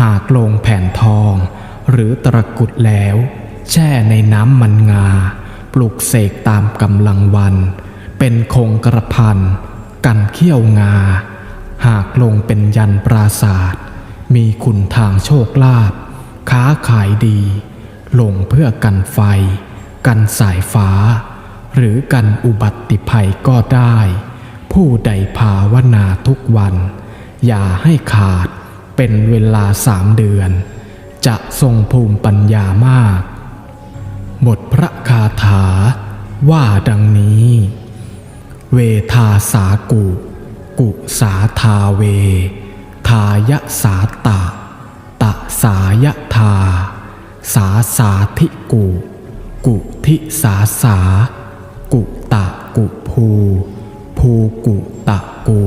หากลงแผ่นทอง หรือตะกุดแล้ว แช่ในน้ำมันงา ปลุกเสกตามกำลังวัน เป็นคงกระพัน กันเขี้ยวงา หากลงเป็นยันปราศาสตร์มีคุณทางโชคลาภค้าขายดี ลงเพื่อกันไฟ กันสายฟ้า หรือกันอุบัติภัยก็ได้ ผู้ใดภาวนาทุกวัน อย่าให้ขาด เป็นเวลาสามเดือน จะทรงภูมิปัญญามาก บทพระคาถาว่าดังนี้ เวทาสากุ กุสาทาเว ทายสาตะ ตะสายทา สาสาธิกุ กุทิสาสา กุตะกุภู ภูกุตะกู